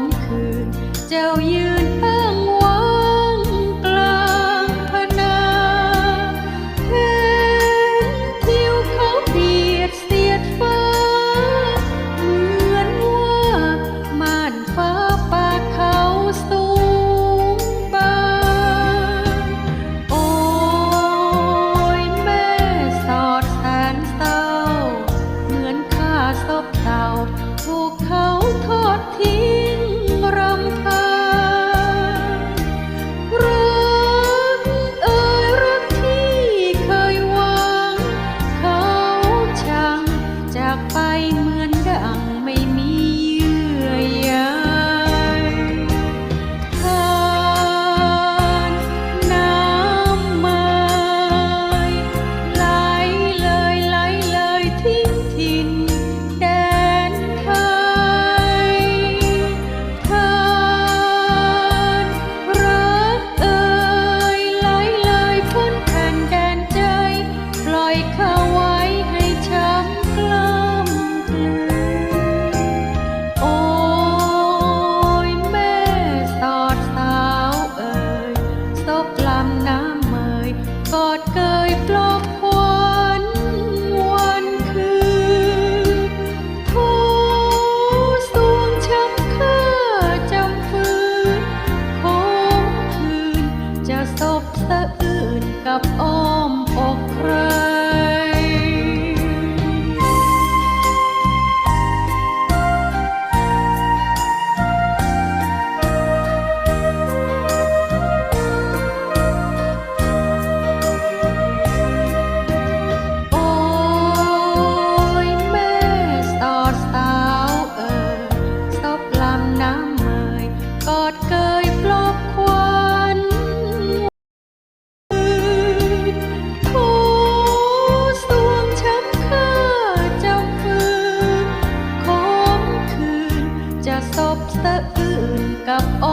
มคืน เจ้ายืนเพื่ง กอดเกยปลอบขวัญวันคืนทูสวงช้ำค่าจำฟืนคงคืน จะสบสะอื่นกับอ กับโ